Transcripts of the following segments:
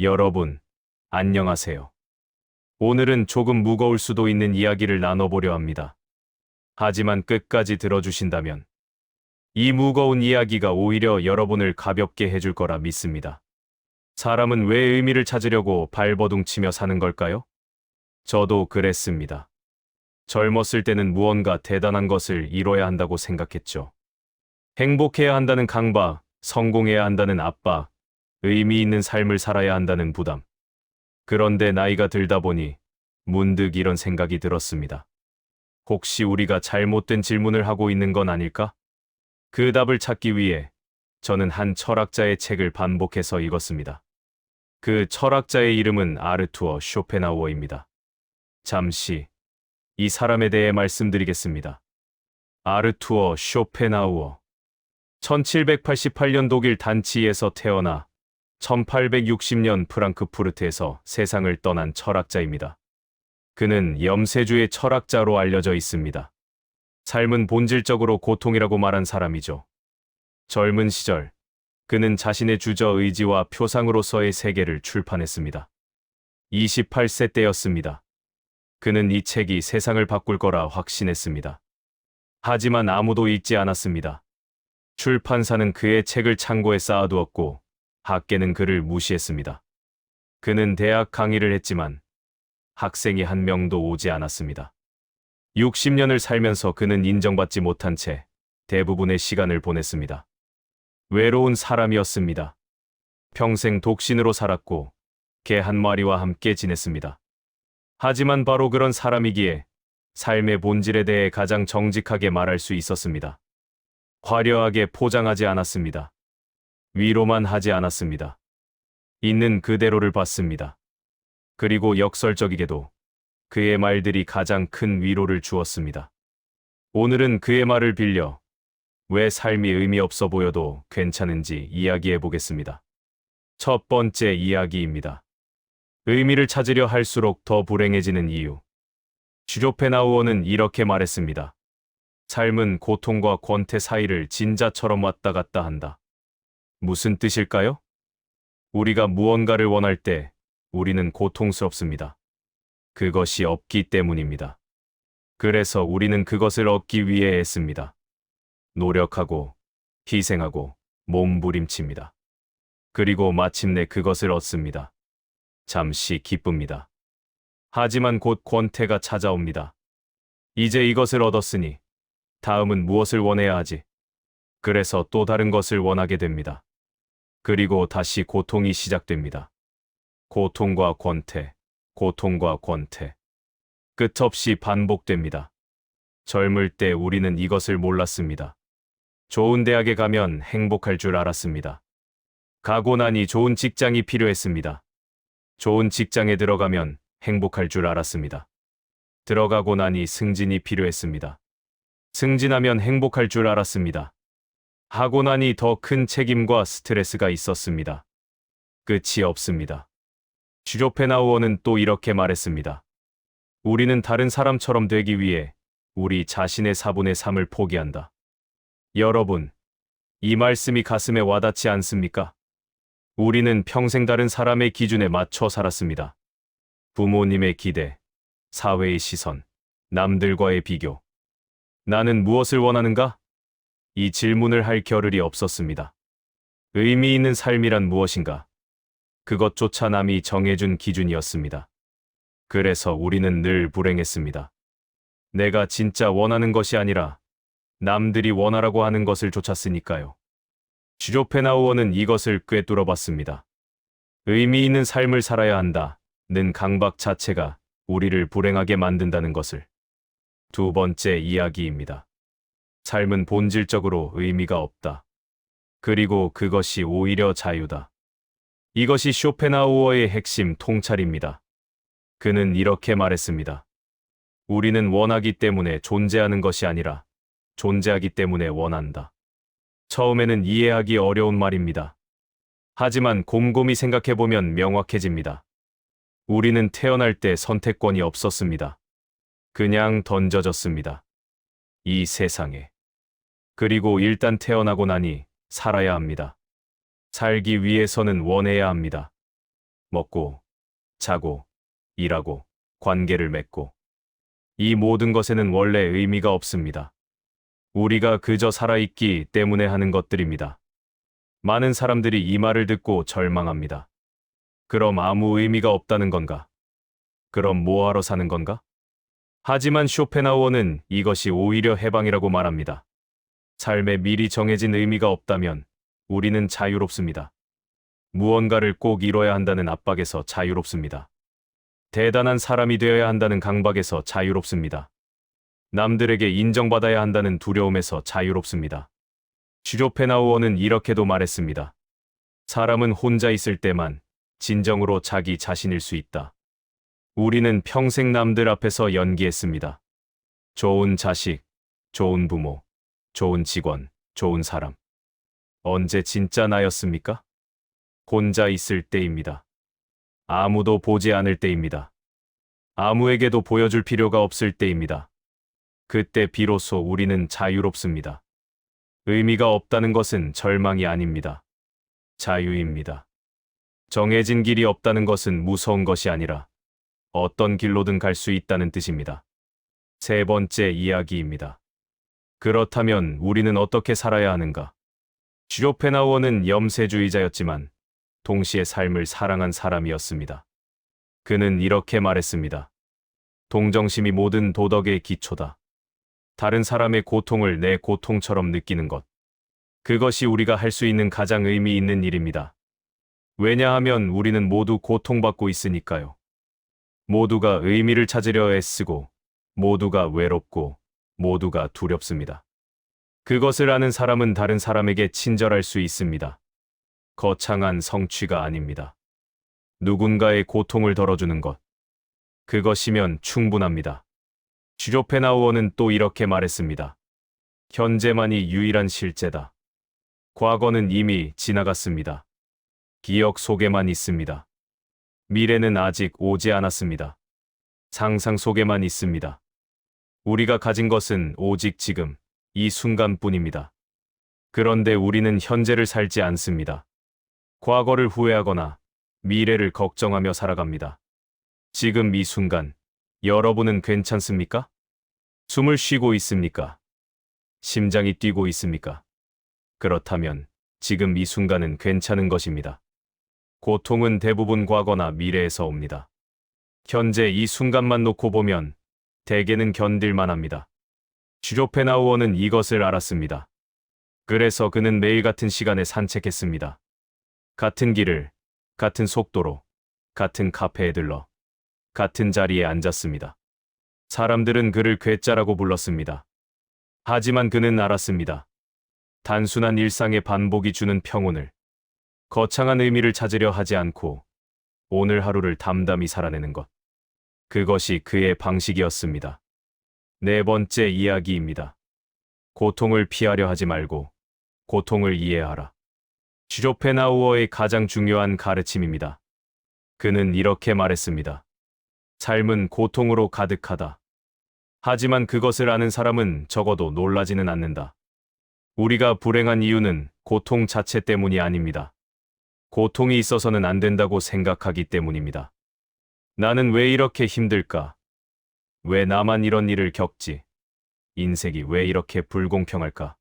여러분, 안녕하세요. 오늘은 조금 무거울 수도 있는 이야기를 나눠보려 합니다. 하지만 끝까지 들어주신다면 이 무거운 이야기가 오히려 여러분을 가볍게 해줄 거라 믿습니다. 사람은 왜 의미를 찾으려고 발버둥 치며 사는 걸까요? 저도 그랬습니다. 젊었을 때는 무언가 대단한 것을 이뤄야 한다고 생각했죠. 행복해야 한다는 강박, 성공해야 한다는 압박, 의미 있는 삶을 살아야 한다는 부담. 그런데 나이가 들다 보니 문득 이런 생각이 들었습니다. 혹시 우리가 잘못된 질문을 하고 있는 건 아닐까? 그 답을 찾기 위해 저는 한 철학자의 책을 반복해서 읽었습니다. 그 철학자의 이름은 아르투어 쇼펜하우어입니다. 잠시 이 사람에 대해 말씀드리겠습니다. 아르투어 쇼펜하우어 1788년 독일 단치에서 태어나 1860년 프랑크푸르트에서 세상을 떠난 철학자입니다. 그는 염세주의 철학자로 알려져 있습니다. 삶은 본질적으로 고통이라고 말한 사람이죠. 젊은 시절, 그는 자신의 주저 의지와 표상으로서의 세계를 출판했습니다. 28세 때였습니다. 그는 이 책이 세상을 바꿀 거라 확신했습니다. 하지만 아무도 읽지 않았습니다. 출판사는 그의 책을 창고에 쌓아두었고 학계는 그를 무시했습니다. 그는 대학 강의를 했지만 학생이 한 명도 오지 않았습니다. 60년을 살면서 그는 인정받지 못한 채 대부분의 시간을 보냈습니다. 외로운 사람이었습니다. 평생 독신으로 살았고 개 한 마리와 함께 지냈습니다. 하지만 바로 그런 사람이기에 삶의 본질에 대해 가장 정직하게 말할 수 있었습니다. 화려하게 포장하지 않았습니다. 위로만 하지 않았습니다. 있는 그대로를 봤습니다. 그리고 역설적이게도 그의 말들이 가장 큰 위로를 주었습니다. 오늘은 그의 말을 빌려 왜 삶이 의미 없어 보여도 괜찮은지 이야기해 보겠습니다. 첫 번째 이야기입니다. 의미를 찾으려 할수록 더 불행해지는 이유. 슈조펜하우어는 이렇게 말했습니다. 삶은 고통과 권태 사이를 진자처럼 왔다 갔다 한다. 무슨 뜻일까요? 우리가 무언가를 원할 때 우리는 고통스럽습니다. 그것이 없기 때문입니다. 그래서 우리는 그것을 얻기 위해 애씁니다. 노력하고 희생하고 몸부림칩니다. 그리고 마침내 그것을 얻습니다. 잠시 기쁩니다. 하지만 곧 권태가 찾아옵니다. 이제 이것을 얻었으니 다음은 무엇을 원해야 하지? 그래서 또 다른 것을 원하게 됩니다. 그리고 다시 고통이 시작됩니다. 고통과 권태, 고통과 권태. 끝없이 반복됩니다. 젊을 때 우리는 이것을 몰랐습니다. 좋은 대학에 가면 행복할 줄 알았습니다. 가고 나니 좋은 직장이 필요했습니다. 좋은 직장에 들어가면 행복할 줄 알았습니다. 들어가고 나니 승진이 필요했습니다. 승진하면 행복할 줄 알았습니다. 하고 나니 더 큰 책임과 스트레스가 있었습니다. 끝이 없습니다. 슈조펜하우어는 또 이렇게 말했습니다. 우리는 다른 사람처럼 되기 위해 우리 자신의 4분의 3을 포기한다. 여러분, 이 말씀이 가슴에 와닿지 않습니까? 우리는 평생 다른 사람의 기준에 맞춰 살았습니다. 부모님의 기대, 사회의 시선, 남들과의 비교. 나는 무엇을 원하는가? 이 질문을 할 겨를이 없었습니다. 의미 있는 삶이란 무엇인가? 그것조차 남이 정해준 기준이었습니다. 그래서 우리는 늘 불행했습니다. 내가 진짜 원하는 것이 아니라 남들이 원하라고 하는 것을 쫓았으니까요. 슈조펜하우어는 이것을 꿰뚫어 봤습니다. 의미 있는 삶을 살아야 한다. 는 강박 자체가 우리를 불행하게 만든다는 것을. 두 번째 이야기입니다. 삶은 본질적으로 의미가 없다. 그리고 그것이 오히려 자유다. 이것이 쇼펜하우어의 핵심 통찰입니다. 그는 이렇게 말했습니다. 우리는 원하기 때문에 존재하는 것이 아니라 존재하기 때문에 원한다. 처음에는 이해하기 어려운 말입니다. 하지만 곰곰이 생각해보면 명확해집니다. 우리는 태어날 때 선택권이 없었습니다. 그냥 던져졌습니다. 이 세상에. 그리고 일단 태어나고 나니 살아야 합니다. 살기 위해서는 원해야 합니다. 먹고, 자고, 일하고, 관계를 맺고. 이 모든 것에는 원래 의미가 없습니다. 우리가 그저 살아있기 때문에 하는 것들입니다. 많은 사람들이 이 말을 듣고 절망합니다. 그럼 아무 의미가 없다는 건가? 그럼 뭐하러 사는 건가? 하지만 쇼펜하우어는 이것이 오히려 해방이라고 말합니다. 삶에 미리 정해진 의미가 없다면 우리는 자유롭습니다. 무언가를 꼭 이뤄야 한다는 압박에서 자유롭습니다. 대단한 사람이 되어야 한다는 강박에서 자유롭습니다. 남들에게 인정받아야 한다는 두려움에서 자유롭습니다. 슈조펜하우어는 이렇게도 말했습니다. 사람은 혼자 있을 때만 진정으로 자기 자신일 수 있다. 우리는 평생 남들 앞에서 연기했습니다. 좋은 자식, 좋은 부모, 좋은 직원, 좋은 사람. 언제 진짜 나였습니까? 혼자 있을 때입니다. 아무도 보지 않을 때입니다. 아무에게도 보여줄 필요가 없을 때입니다. 그때 비로소 우리는 자유롭습니다. 의미가 없다는 것은 절망이 아닙니다. 자유입니다. 정해진 길이 없다는 것은 무서운 것이 아니라 어떤 길로든 갈 수 있다는 뜻입니다. 세 번째 이야기입니다. 그렇다면 우리는 어떻게 살아야 하는가? 슈로펜하우어는 염세주의자였지만 동시에 삶을 사랑한 사람이었습니다. 그는 이렇게 말했습니다. 동정심이 모든 도덕의 기초다. 다른 사람의 고통을 내 고통처럼 느끼는 것. 그것이 우리가 할 수 있는 가장 의미 있는 일입니다. 왜냐하면 우리는 모두 고통받고 있으니까요. 모두가 의미를 찾으려 애쓰고, 모두가 외롭고, 모두가 두렵습니다. 그것을 아는 사람은 다른 사람에게 친절할 수 있습니다. 거창한 성취가 아닙니다. 누군가의 고통을 덜어주는 것. 그것이면 충분합니다. 슈조펜하우어는 또 이렇게 말했습니다. 현재만이 유일한 실제다. 과거는 이미 지나갔습니다. 기억 속에만 있습니다. 미래는 아직 오지 않았습니다. 상상 속에만 있습니다. 우리가 가진 것은 오직 지금, 이 순간뿐입니다. 그런데 우리는 현재를 살지 않습니다. 과거를 후회하거나 미래를 걱정하며 살아갑니다. 지금 이 순간, 여러분은 괜찮습니까? 숨을 쉬고 있습니까? 심장이 뛰고 있습니까? 그렇다면 지금 이 순간은 괜찮은 것입니다. 고통은 대부분 과거나 미래에서 옵니다. 현재 이 순간만 놓고 보면 대개는 견딜만 합니다. 슈조펜하우어는 이것을 알았습니다. 그래서 그는 매일 같은 시간에 산책했습니다. 같은 길을, 같은 속도로, 같은 카페에 들러, 같은 자리에 앉았습니다. 사람들은 그를 괴짜라고 불렀습니다. 하지만 그는 알았습니다. 단순한 일상의 반복이 주는 평온을, 거창한 의미를 찾으려 하지 않고 오늘 하루를 담담히 살아내는 것. 그것이 그의 방식이었습니다. 네 번째 이야기입니다. 고통을 피하려 하지 말고 고통을 이해하라. 슈조펜하우어의 가장 중요한 가르침입니다. 그는 이렇게 말했습니다. 삶은 고통으로 가득하다. 하지만 그것을 아는 사람은 적어도 놀라지는 않는다. 우리가 불행한 이유는 고통 자체 때문이 아닙니다. 고통이 있어서는 안 된다고 생각하기 때문입니다. 나는 왜 이렇게 힘들까? 왜 나만 이런 일을 겪지? 인생이 왜 이렇게 불공평할까?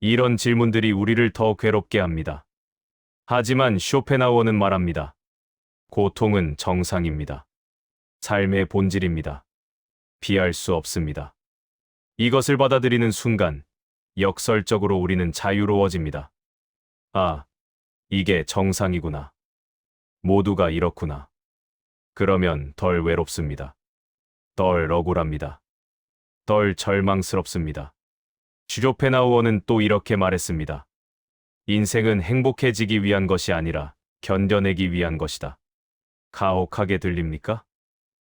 이런 질문들이 우리를 더 괴롭게 합니다. 하지만 쇼펜하우어는 말합니다. 고통은 정상입니다. 삶의 본질입니다. 피할 수 없습니다. 이것을 받아들이는 순간, 역설적으로 우리는 자유로워집니다. 아, 이게 정상이구나. 모두가 이렇구나. 그러면 덜 외롭습니다. 덜 억울합니다. 덜 절망스럽습니다. 슈조펜하우어는 또 이렇게 말했습니다. 인생은 행복해지기 위한 것이 아니라 견뎌내기 위한 것이다. 가혹하게 들립니까?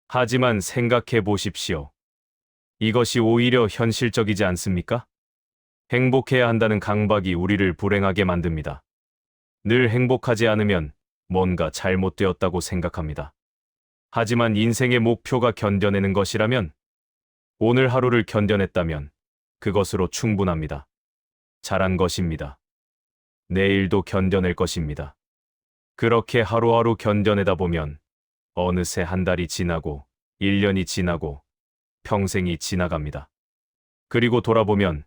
하지만 생각해 보십시오. 이것이 오히려 현실적이지 않습니까? 행복해야 한다는 강박이 우리를 불행하게 만듭니다. 늘 행복하지 않으면 뭔가 잘못되었다고 생각합니다. 하지만 인생의 목표가 견뎌내는 것이라면 오늘 하루를 견뎌냈다면 그것으로 충분합니다. 잘한 것입니다. 내일도 견뎌낼 것입니다. 그렇게 하루하루 견뎌내다 보면 어느새 한 달이 지나고 1년이 지나고 평생이 지나갑니다. 그리고 돌아보면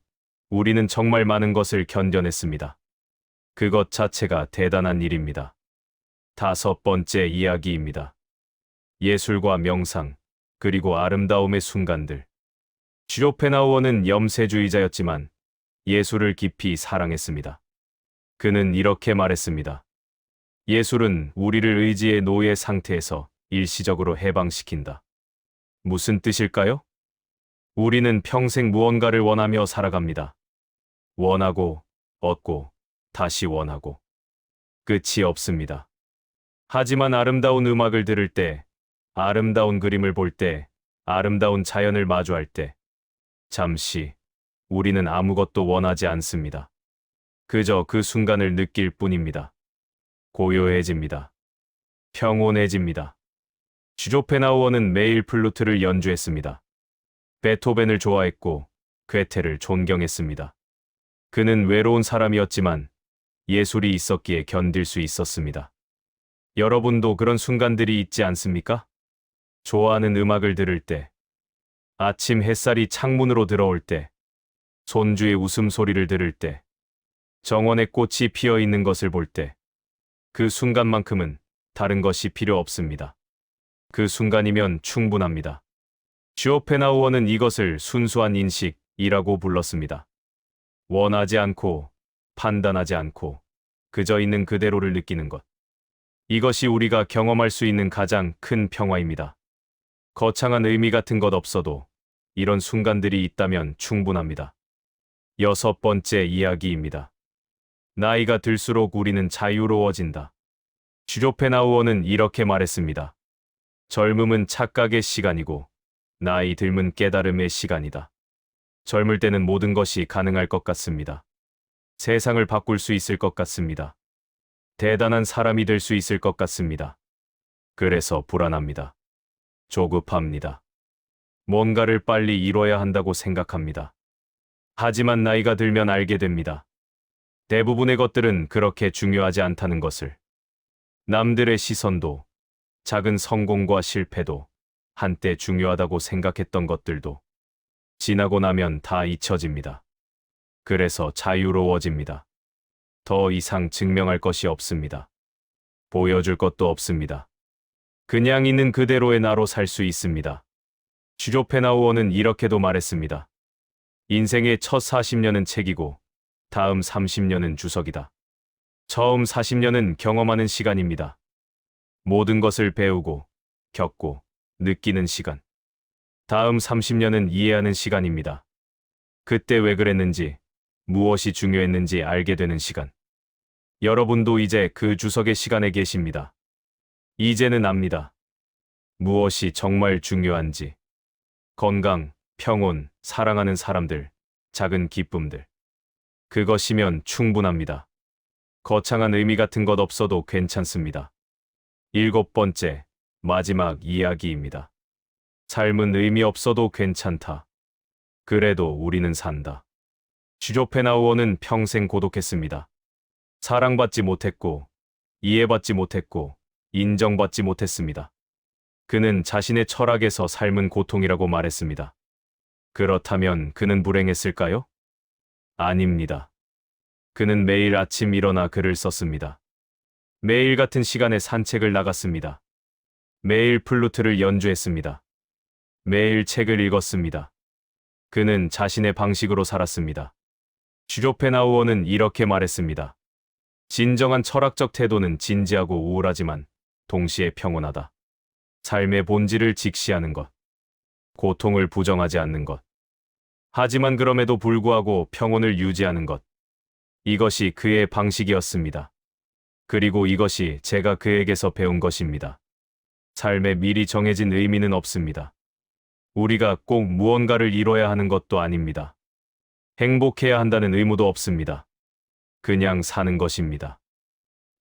우리는 정말 많은 것을 견뎌냈습니다. 그것 자체가 대단한 일입니다. 다섯 번째 이야기입니다. 예술과 명상, 그리고 아름다움의 순간들. 슈로펜하우어는 염세주의자였지만 예술을 깊이 사랑했습니다. 그는 이렇게 말했습니다. 예술은 우리를 의지의 노예 상태에서 일시적으로 해방시킨다. 무슨 뜻일까요? 우리는 평생 무언가를 원하며 살아갑니다. 원하고, 얻고, 다시 원하고. 끝이 없습니다. 하지만 아름다운 음악을 들을 때, 아름다운 그림을 볼 때, 아름다운 자연을 마주할 때, 잠시 우리는 아무것도 원하지 않습니다. 그저 그 순간을 느낄 뿐입니다. 고요해집니다. 평온해집니다. 슈조펜하우어는 매일 플루트를 연주했습니다. 베토벤을 좋아했고 괴테를 존경했습니다. 그는 외로운 사람이었지만 예술이 있었기에 견딜 수 있었습니다. 여러분도 그런 순간들이 있지 않습니까? 좋아하는 음악을 들을 때, 아침 햇살이 창문으로 들어올 때, 손주의 웃음소리를 들을 때, 정원에 꽃이 피어 있는 것을 볼 때, 그 순간만큼은 다른 것이 필요 없습니다. 그 순간이면 충분합니다. 슈오펜하우어는 이것을 순수한 인식이라고 불렀습니다. 원하지 않고, 판단하지 않고, 그저 있는 그대로를 느끼는 것. 이것이 우리가 경험할 수 있는 가장 큰 평화입니다. 거창한 의미 같은 것 없어도 이런 순간들이 있다면 충분합니다. 여섯 번째 이야기입니다. 나이가 들수록 우리는 자유로워진다. 슈조펜하우어는 이렇게 말했습니다. 젊음은 착각의 시간이고 나이 들면 깨달음의 시간이다. 젊을 때는 모든 것이 가능할 것 같습니다. 세상을 바꿀 수 있을 것 같습니다. 대단한 사람이 될 수 있을 것 같습니다. 그래서 불안합니다. 조급합니다. 뭔가를 빨리 이뤄야 한다고 생각합니다. 하지만 나이가 들면 알게 됩니다. 대부분의 것들은 그렇게 중요하지 않다는 것을. 남들의 시선도, 작은 성공과 실패도, 한때 중요하다고 생각했던 것들도, 지나고 나면 다 잊혀집니다. 그래서 자유로워집니다. 더 이상 증명할 것이 없습니다. 보여줄 것도 없습니다. 그냥 있는 그대로의 나로 살 수 있습니다. 슈조펜하우어는 이렇게도 말했습니다. 인생의 첫 40년은 책이고 다음 30년은 주석이다. 처음 40년은 경험하는 시간입니다. 모든 것을 배우고 겪고 느끼는 시간. 다음 30년은 이해하는 시간입니다. 그때 왜 그랬는지, 무엇이 중요했는지 알게 되는 시간. 여러분도 이제 그 주석의 시간에 계십니다. 이제는 압니다. 무엇이 정말 중요한지. 건강, 평온, 사랑하는 사람들, 작은 기쁨들. 그것이면 충분합니다. 거창한 의미 같은 것 없어도 괜찮습니다. 일곱 번째, 마지막 이야기입니다. 삶은 의미 없어도 괜찮다. 그래도 우리는 산다. 슈조펜하우어는 평생 고독했습니다. 사랑받지 못했고, 이해받지 못했고, 인정받지 못했습니다. 그는 자신의 철학에서 삶은 고통이라고 말했습니다. 그렇다면 그는 불행했을까요? 아닙니다. 그는 매일 아침 일어나 글을 썼습니다. 매일 같은 시간에 산책을 나갔습니다. 매일 플루트를 연주했습니다. 매일 책을 읽었습니다. 그는 자신의 방식으로 살았습니다. 슈조펜하우어는 이렇게 말했습니다. 진정한 철학적 태도는 진지하고 우울하지만 동시에 평온하다. 삶의 본질을 직시하는 것. 고통을 부정하지 않는 것. 하지만 그럼에도 불구하고 평온을 유지하는 것. 이것이 그의 방식이었습니다. 그리고 이것이 제가 그에게서 배운 것입니다. 삶에 미리 정해진 의미는 없습니다. 우리가 꼭 무언가를 이뤄야 하는 것도 아닙니다. 행복해야 한다는 의무도 없습니다. 그냥 사는 것입니다.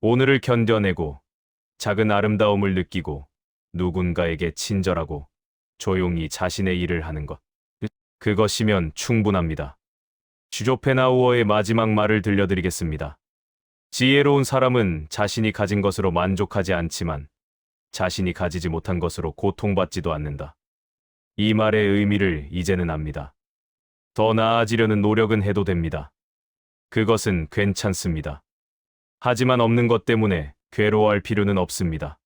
오늘을 견뎌내고 작은 아름다움을 느끼고 누군가에게 친절하고 조용히 자신의 일을 하는 것. 그것이면 충분합니다. 슈조펜하우어의 마지막 말을 들려드리겠습니다. 지혜로운 사람은 자신이 가진 것으로 만족하지 않지만 자신이 가지지 못한 것으로 고통받지도 않는다. 이 말의 의미를 이제는 압니다. 더 나아지려는 노력은 해도 됩니다. 그것은 괜찮습니다. 하지만 없는 것 때문에 괴로워할 필요는 없습니다.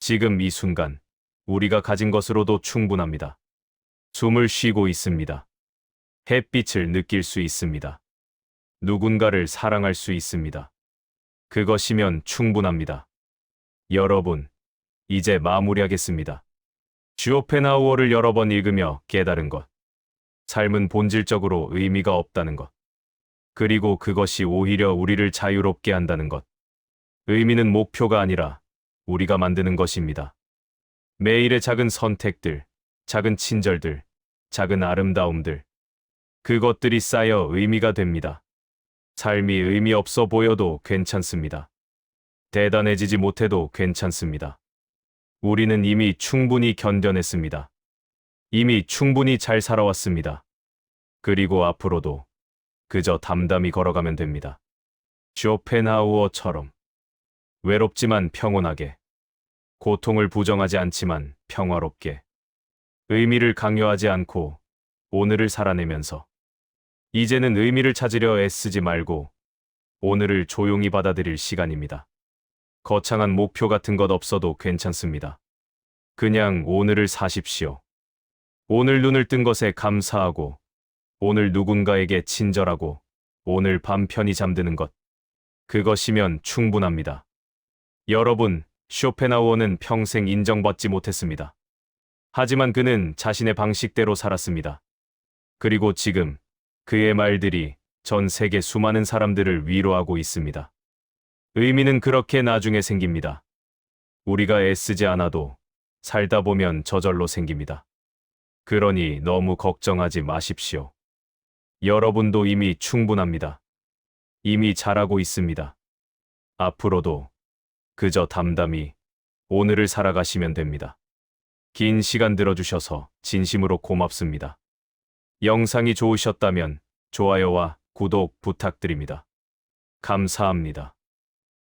지금 이 순간, 우리가 가진 것으로도 충분합니다. 숨을 쉬고 있습니다. 햇빛을 느낄 수 있습니다. 누군가를 사랑할 수 있습니다. 그것이면 충분합니다. 여러분, 이제 마무리하겠습니다. 슈오펜하우어를 여러 번 읽으며 깨달은 것. 삶은 본질적으로 의미가 없다는 것. 그리고 그것이 오히려 우리를 자유롭게 한다는 것. 의미는 목표가 아니라 우리가 만드는 것입니다. 매일의 작은 선택들, 작은 친절들, 작은 아름다움들. 그것들이 쌓여 의미가 됩니다. 삶이 의미 없어 보여도 괜찮습니다. 대단해지지 못해도 괜찮습니다. 우리는 이미 충분히 견뎌냈습니다. 이미 충분히 잘 살아왔습니다. 그리고 앞으로도 그저 담담히 걸어가면 됩니다. 쇼펜하우어처럼 외롭지만 평온하게, 고통을 부정하지 않지만 평화롭게, 의미를 강요하지 않고 오늘을 살아내면서 이제는 의미를 찾으려 애쓰지 말고 오늘을 조용히 받아들일 시간입니다. 거창한 목표 같은 것 없어도 괜찮습니다. 그냥 오늘을 사십시오. 오늘 눈을 뜬 것에 감사하고, 오늘 누군가에게 친절하고, 오늘 밤 편히 잠드는 것. 그것이면 충분합니다. 여러분, 쇼펜하우어는 평생 인정받지 못했습니다. 하지만 그는 자신의 방식대로 살았습니다. 그리고 지금 그의 말들이 전 세계 수많은 사람들을 위로하고 있습니다. 의미는 그렇게 나중에 생깁니다. 우리가 애쓰지 않아도 살다 보면 저절로 생깁니다. 그러니 너무 걱정하지 마십시오. 여러분도 이미 충분합니다. 이미 잘하고 있습니다. 앞으로도 그저 담담히 오늘을 살아가시면 됩니다. 긴 시간 들어주셔서 진심으로 고맙습니다. 영상이 좋으셨다면 좋아요와 구독 부탁드립니다. 감사합니다.